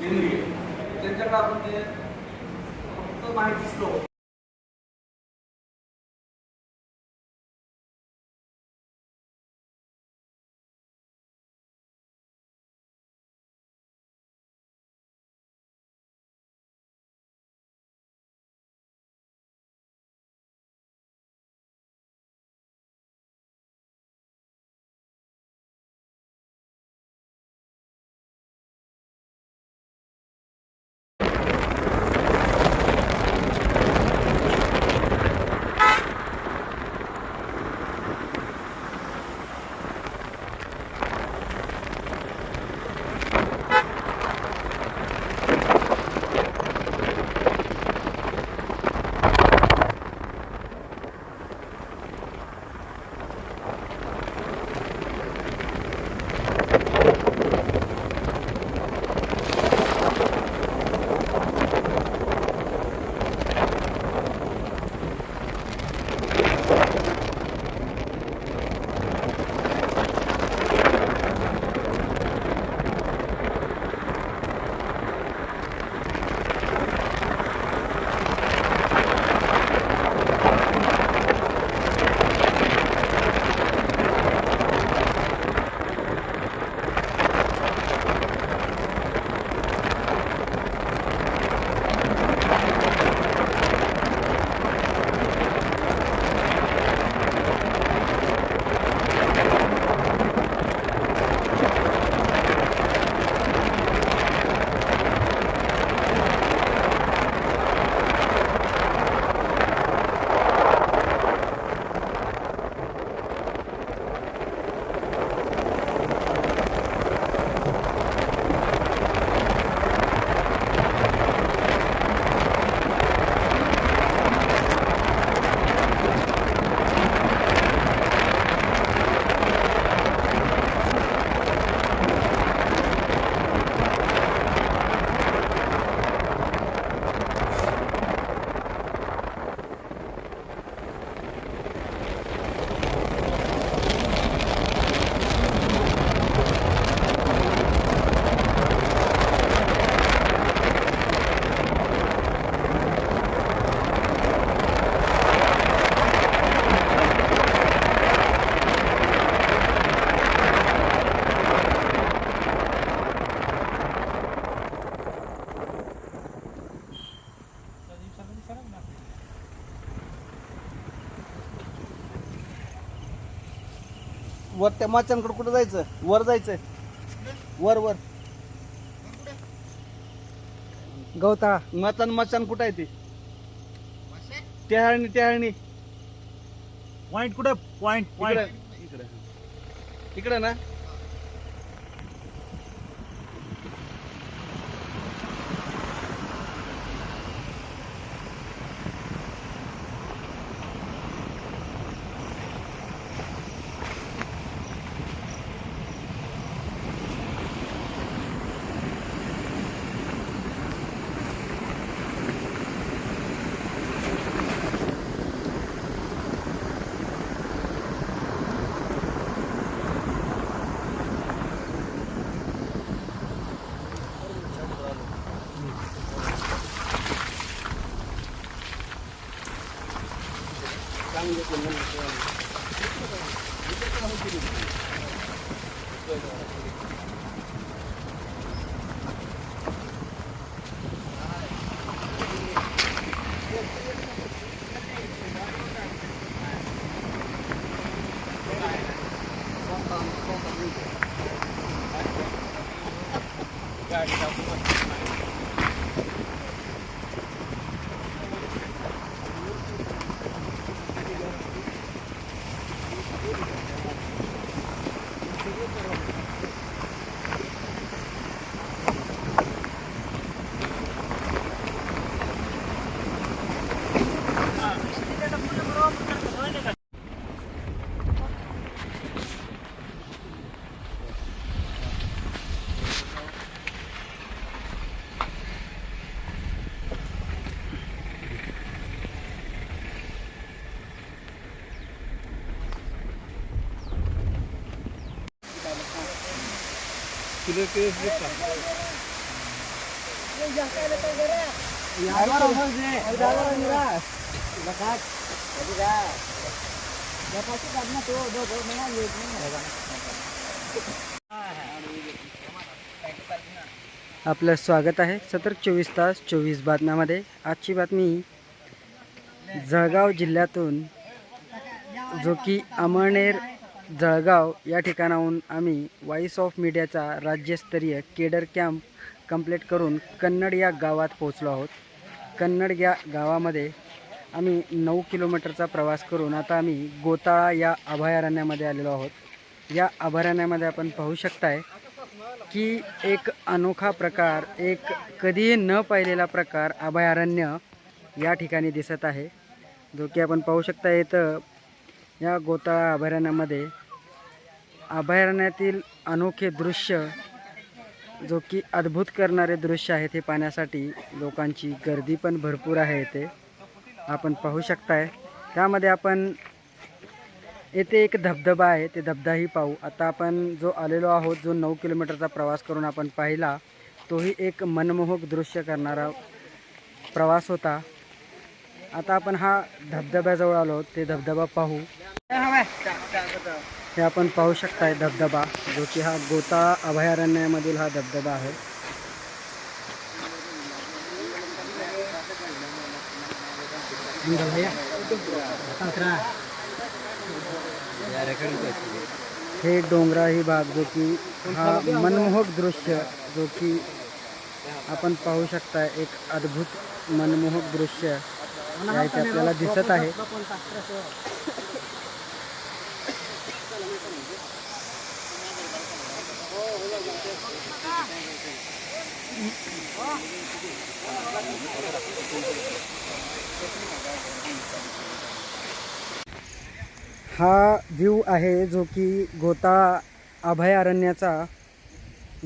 केंद्रीय त्यांच्याकडे आपण ते फक्त माहिती स्लो वर त्या माचांकडे कुठं जायचं? वर जायचंय. वर वर. गवता मचान मचान कुठं आहे ती? टेहाळणी टेहाळणी. पॉइंट कुठे? पॉइंट पॉइंट इकडे. इकडे ना. आपलं स्वागत आहे सतत चोवीस तास चोवीस बातम्यामध्ये. आजची बातमी जळगाव जिल्ह्यातून जो की अमळनेर जळगाव या ठिकाणाहून आम्ही वाईस ऑफ मीडियाचा राज्यस्तरीय केडर कॅम्प कंप्लीट करून कन्नड या गावात पोहोचलो आहोत. कन्नड या गावामध्ये आम्ही नऊ किलोमीटरचा प्रवास करून आता आम्ही गोताळा या अभयारण्यामध्ये आलेलो आहोत. या अभयारण्यामध्ये आपण पाहू शकताय की एक अनोखा प्रकार एक कधीही न पाहिलेला प्रकार अभयारण्य या ठिकाणी दिसत आहे. जो की आपण पाहू शकता इथं या गोताळा अभयारण्यामध्ये अभयारण्यातील अनोखे दृश्य जो की अद्भुत करणारे दृश्य आहे ते पाहण्यासाठी लोकांची गर्दी पण भरपूर आहे इथे. आपण पाहू शकताय. त्यामध्ये आपण येथे एक धबधबा आहे ते धबधाही पाहू. आता आपण जो आलेलो आहोत जो नऊ किलोमीटरचा प्रवास करून आपण पाहिला तोही एक मनमोहक दृश्य करणारा प्रवास होता. आता आपण हा धबधब्याजवळ आलो ते धबधबा पाहू. हे आपण पाहू शकताय धबधबा जो की हा गोताळा अभयारण्यामधील हा धबधबा आहे. हे डोंगराही भाग जो की हा मनमोहक दृश्य जो की आपण पाहू शकता एक अद्भुत मनमोहक दृश्य आपल्याला दिसत आहे. हा व्ह्यू आहे जो की गोता अभयारण्याचा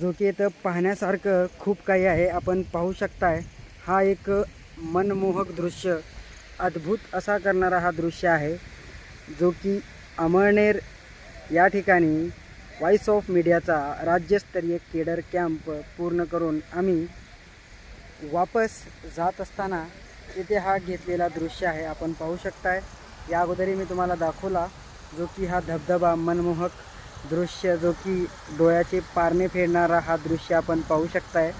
जो की इथं पाहण्यासारखं खूप काही आहे. आपण पाहू शकताय हा एक मनमोहक दृश्य अद्भुत असा करणारा हा दृश्य आहे जो की अमळनेर या ठिकाणी व्हॉइस ऑफ मीडियाचा राज्यस्तरीय केडर कॅम्प पूर्ण करून आम्ही वापस जात असताना इथे हा घेतलेला दृश्य आहे आपण पाहू शकताय. या अगोदरही मी तुम्हाला दाखवला जो की हा धबधबा मनमोहक दृश्य जो की डोळ्याचे पारणे फेडणारा हा दृश्य आपण पाहू शकताय.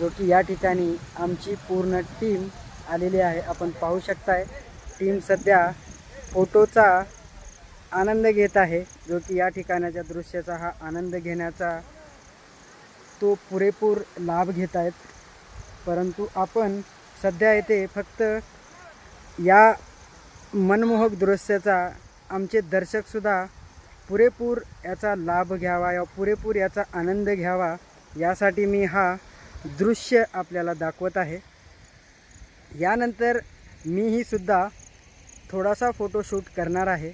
जो की या ठिकाणी आमची पूर्ण टीम आलेली आहे आपण पाहू शकताय. टीम सध्या फोटोचा आनंद घेत आहे जो की या ठिकाणाच्या दृश्याचा हा आनंद घेण्याचा तो पुरेपूर लाभ घेत आहेत. परंतु आपण सध्या येथे फक्त या मनमोहक दृश्याचा आमचे दर्शकसुद्धा पुरेपूर याचा लाभ घ्यावा या पुरेपूर याचा आनंद घ्यावा यासाठी मी हा दृश्य आपल्याला दाखवत आहे. यानंतर मीही सुद्धा थोडासा फोटोशूट करणार आहे.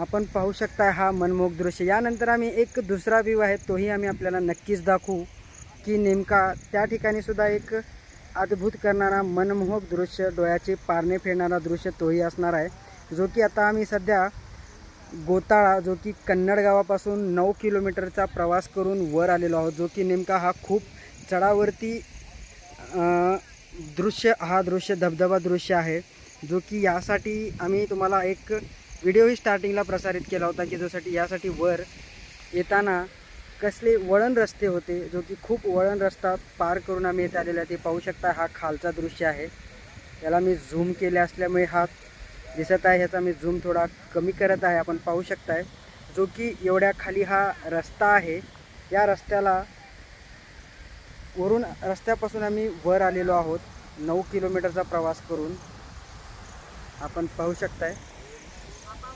आपण पाहू शकता हा मनमोहक दृश्य. यानंतर आम्ही एक दुसरा व्ह्यू आहे तोही आम्ही आपल्याला नक्कीच दाखवू की नेमका त्या ठिकाणी सुद्धा एक अद्भुत करणारा मनमोहक दृश्य डोळ्याचे पारणे फेडणारा दृश्य तोही असणार आहे. जो की आता आम्ही सध्या गोताळा जो की कन्नड गावापासून नऊ किलोमीटरचा प्रवास करून वर आलेलो आहोत. जो की नेमका हा खूप चढावरती दृश्य हा दृश्य धबधबा दृश्य आहे. जो की यासाठी आम्ही तुम्हाला एक व्हिडिओही स्टार्टिंगला प्रसारित केला होता की जोसाठी यासाठी वर येताना कसले वळण रस्ते होते जो की खूप वळण रस्ता पार करून आम्ही येथे आलेला आहे ते पाहू शकता हा खालचा दृश्य आहे. याला मी झूम केले असल्यामुळे हा दिसत आहे ह्याचा मी झूम थोडा कमी करत आहे आपण पाहू शकताय. जो की एवढ्या खाली हा रस्ता आहे या रस्त्याला वरून रस्त्यापासून आम्ही वर आलेलो आहोत नऊ किलोमीटरचा प्रवास करून. आपण पाहू शकताय.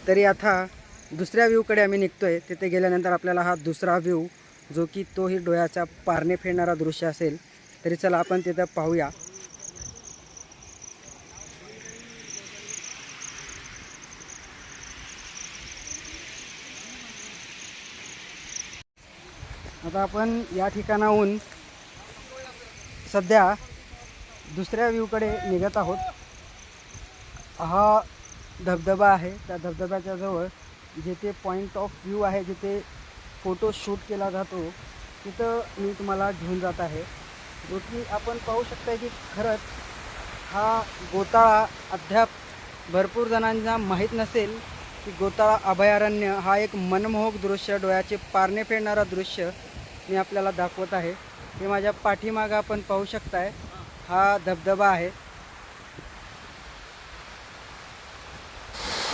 तरी आता दुसऱ्या व्ह्यूकडे आम्ही निघतोय. तिथे गेल्यानंतर आपल्याला हा दुसरा व्ह्यू जो की तोही डोळ्याचा पारणे फेडणारा दृश्य असेल. तरी चला आपण तिथं पाहूया. आता आपण या ठिकाणाहून सध्या दुसऱ्या व्ह्यूकडे निघत आहोत. हा धबधबा आहे. त्या धबधब्याच्या जवळ जिथे पॉईंट ऑफ व्ह्यू आहे जिथे फोटो शूट केला जातो तिथं मी तुम्हाला घेऊन जात आहे. जो की आपण पाहू शकता की खरंच हा गोताळा अद्याप भरपूर जणांना माहीत नसेल की गोताळा अभयारण्य हा एक मनमोहक दृश्य डोळ्याचे पारणे फेडणारा दृश्य मी आपल्याला दाखवत आहे. हे माझ्या पाठीमागं आपण पाहू शकताय. हा धबधबा आहे.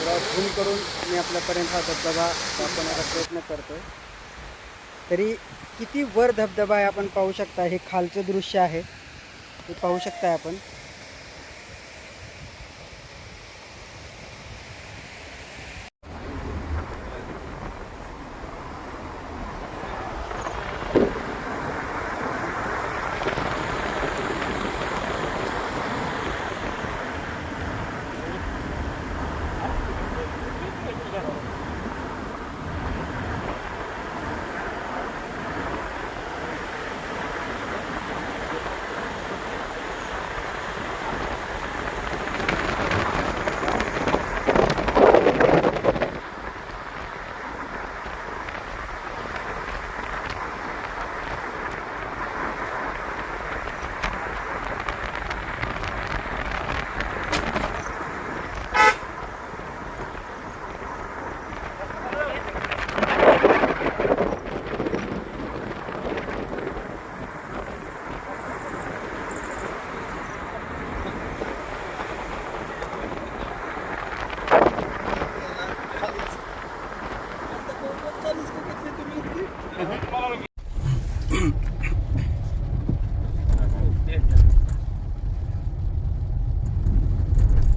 थोडा झूम करून मी आपल्यापर्यंत हा धबधबा दाखवण्याचा प्रयत्न करतो तरी किती वर धबधबा आहे आपण पाहू शकता हे खालचं दृश्य आहे. हे पाहू शकताय आपण.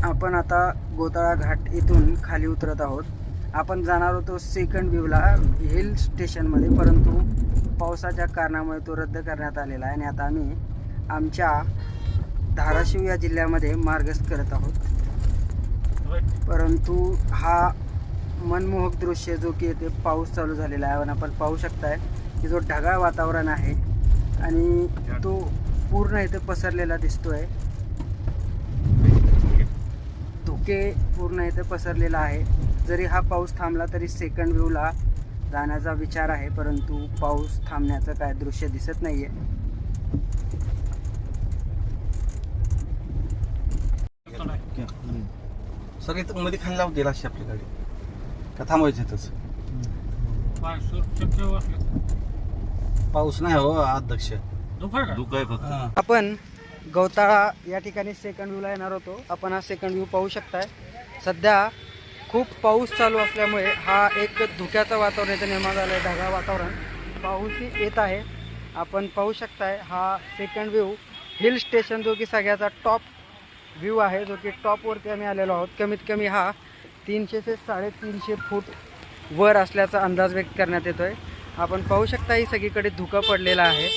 आपण आता गोताळा घाट इथून खाली उतरत आहोत. आपण जाणार होतो सेकंड व्ह्यूला हिल स्टेशनमध्ये परंतु पावसाच्या कारणामुळे तो रद्द करण्यात आलेला आहे आणि आता आम्ही आमच्या धाराशिव या जिल्ह्यामध्ये मार्गस्थ करत आहोत. परंतु हा मनमोहक दृश्य जो की येथे पाऊस चालू झालेला आहे आणि आपण पाहू शकताय की जो ढगाळ वातावरण आहे आणि तो पूर्ण इथे पसरलेला दिसतोय. धुके पूर्ण इथे पसरलेला आहे. जरी हा पाऊस थांबला तरी सेकंड व्ह्यूला जाण्याचा विचार आहे परंतु पाऊस थांबण्याचं काय दृश्य दिसत नाहीये. आहे इथं मध्ये खाली लावून अशी आपली गाडी. का थांबवायची इथंच पाऊस नाही हो अध्यक्ष. फक्त. आपण गवताळा या ठिकाणी सेकंड व्ह्यूला येणार होतो. आपण हा सेकंड व्ह्यू पाहू शकताय. सध्या खूप पाऊस चालू असल्यामुळे हा एक धुक्याचं वातावरण इथं निर्माण झालं आहे ढगाळ वातावरण. पाऊसही येत आहे. आपण पाहू शकताय हा सेकंड व्ह्यू हिल स्टेशन जो की सगळ्याचा टॉप व्ह्यू आहे जो की टॉपवरती आम्ही आलेलो आहोत. कमीत कमी हा तीनशे ते साडेतीनशे फूट वर असल्याचा अंदाज व्यक्त करण्यात येतो आहे आपण पाहू शकता ही सगळीकडे धुकं पडलेलं आहे.